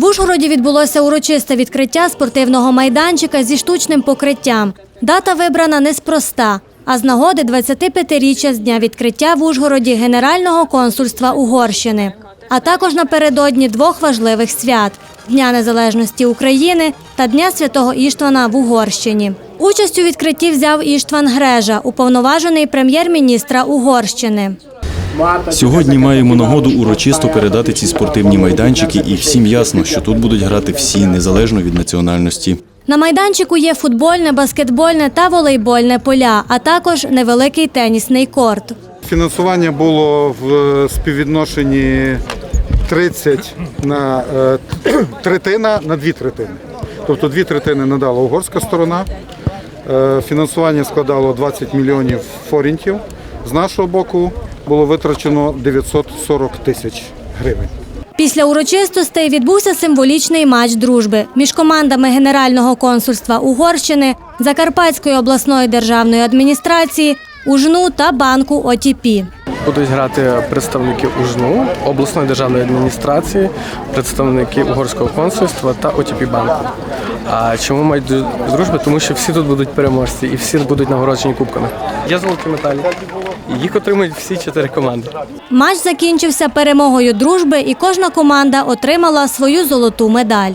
В Ужгороді відбулося урочисте відкриття спортивного майданчика зі штучним покриттям. Дата вибрана неспроста, а з нагоди 25-річчя з дня відкриття в Ужгороді Генерального консульства Угорщини, а також напередодні двох важливих свят Дня Незалежності України та Дня Святого Іштвана в Угорщині. Участь у відкритті взяв Іштван Грежа, уповноважений прем'єр-міністра Угорщини. Сьогодні маємо нагоду урочисто передати ці спортивні майданчики, і всім ясно, що тут будуть грати всі незалежно від національності. На майданчику є футбольне, баскетбольне та волейбольне поля, а також невеликий тенісний корт. Фінансування було в співвідношенні 30 на е, третина на дві третини. Тобто дві третини надала угорська сторона. Е, Фінансування складало 20 мільйонів форінтів. З нашого боку було витрачено 940 тисяч гривень. Після урочистостей відбувся символічний матч дружби між командами Генерального консульства Угорщини, Закарпатської обласної державної адміністрації, УЖНУ та банку ОТП. Будуть грати представники УЖНУ, обласної державної адміністрації, представники угорського консульства та ОТП банку. А чому мають дружби? Тому що всі тут будуть переможці і всі будуть нагороджені кубками. Є золоті медалі. Їх отримують всі чотири команди. Матч закінчився перемогою дружби, і кожна команда отримала свою золоту медаль.